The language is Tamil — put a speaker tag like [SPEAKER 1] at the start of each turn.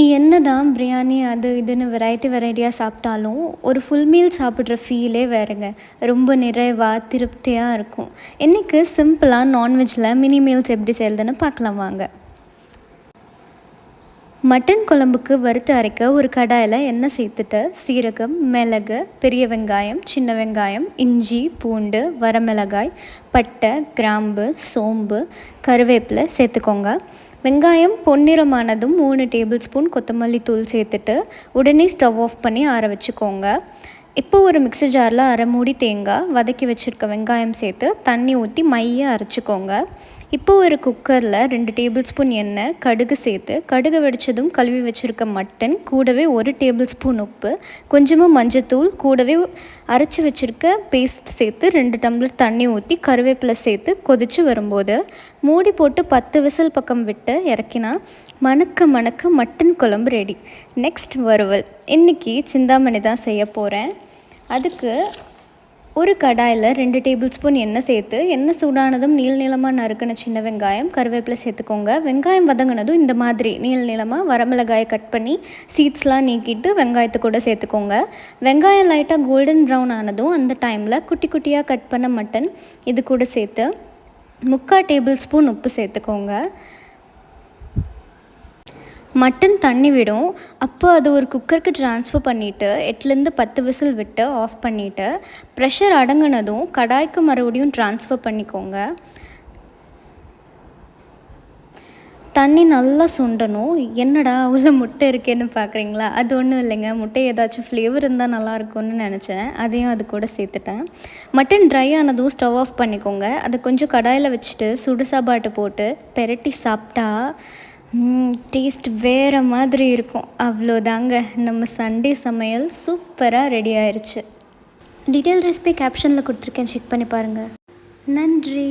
[SPEAKER 1] என்ன தான் பிரியாணி அது இதுன்னு வெரைட்டி வெரைட்டியாக சாப்பிட்டாலும் ஒரு ஃபுல் மீல் சாப்பிட்ற ஃபீலே வேறுங்க. ரொம்ப நிறைவாக திருப்தியாக இருக்கும். இன்றைக்கி சிம்பிளாக நான்வெஜ்ஜில் மினி மீல்ஸ் எப்படி செய்கிறதுன்னு பார்க்கலாம் வாங்க. மட்டன் குழம்புக்கு வறுத்து அரைக்க ஒரு கடாயில் எண்ணெய் சேர்த்துட்டு சீரகம் மிளகு பெரிய வெங்காயம் சின்ன வெங்காயம் இஞ்சி பூண்டு வரமிளகாய் பட்டை கிராம்பு சோம்பு கருவேப்பிலை சேர்த்துக்கோங்க. வெங்காயம் பொன்னிறமானதும் மூணு டேபிள் ஸ்பூன் கொத்தமல்லி தூள் சேர்த்துட்டு உடனே ஸ்டவ் ஆஃப் பண்ணி ஆற வச்சுக்கோங்க. இப்போ ஒரு மிக்ஸி ஜாரில் அரை மூடி தேங்காய் வதக்கி வச்சுருக்க வெங்காயம் சேர்த்து தண்ணி ஊற்றி மைய அரைச்சிக்கோங்க. இப்போ ஒரு குக்கரில் ரெண்டு டேபிள் ஸ்பூன் எண்ணெய் கடுகு சேர்த்து கடுகு வெடித்ததும் கழுவி வச்சுருக்க மட்டன் கூடவே ஒரு டேபிள் ஸ்பூன் உப்பு கொஞ்சமாக மஞ்சத்தூள் கூடவே அரைச்சி வச்சுருக்க பேஸ்ட் சேர்த்து ரெண்டு டம்ளர் தண்ணி ஊற்றி கருவேப்பிலை சேர்த்து கொதித்து வரும்போது மூடி போட்டு பத்து விசில் பக்கம் விட்டு இறக்கினா மணக்க மணக்க மட்டன் குழம்பு ரெடி நெக்ஸ்ட் வறுவல். இன்றைக்கி சிந்தாமணி தான் செய்ய போகிறேன் அதுக்கு ஒரு கடாயில் ரெண்டு டேபிள் ஸ்பூன் எண்ணெய் சேர்த்து எண்ணெய் சூடானதும் நீள் நீளமாக நறுக்கின சின்ன வெங்காயம் கருவேப்பிலை சேர்த்துக்கோங்க. வெங்காயம் வதங்கினதும் இந்த மாதிரி நீள் நீளமாக வரமிளகாயை கட் பண்ணி சீட்ஸ்லாம் நீக்கிட்டு வெங்காயத்தை கூட சேர்த்துக்கோங்க. வெங்காயம் லைட்டாக கோல்டன் ப்ரௌன் ஆனதும் அந்த டைமில் குட்டி குட்டியாக கட் பண்ண மட்டன் இது கூட சேர்த்து முக்கால் டேபிள் ஸ்பூன் உப்பு சேர்த்துக்கோங்க. மட்டன் தண்ணி விடும். அப்போ அது ஒரு குக்கருக்கு ட்ரான்ஸ்ஃபர் பண்ணிவிட்டு எட்டுலேருந்து பத்து விசில் விட்டு ஆஃப் பண்ணிவிட்டு ப்ரெஷர் அடங்கினதும் கடாய்க்கு மறுபடியும் ட்ரான்ஸ்ஃபர் பண்ணிக்கோங்க. தண்ணி நல்லா சுண்டணும். என்னடா உள்ள முட்டை இருக்கேன்னு பார்க்குறீங்களா அது ஒன்றும் இல்லைங்க. முட்டை ஏதாச்சும் ஃப்ளேவர் இருந்தால் நல்லாயிருக்கும்னு நினச்சேன். அதையும் அது கூட சேர்த்துட்டேன். மட்டன் ட்ரை ஆனதும் ஸ்டவ் ஆஃப் பண்ணிக்கோங்க. அதை கொஞ்சம் கடாயில் வச்சுட்டு சுடு சாப்பாட்டு போட்டு பெரட்டி சாப்பிட்டா டேஸ்ட் வேறு மாதிரி இருக்கும். அவ்வளோதாங்க. நம்ம சண்டே சமையல் சூப்பராக ரெடி ஆயிடுச்சு டீட்டெயில் ரெசிபி கேப்ஷனில் கொடுத்துருக்கேன். செக் பண்ணி பாருங்கள் நன்றி.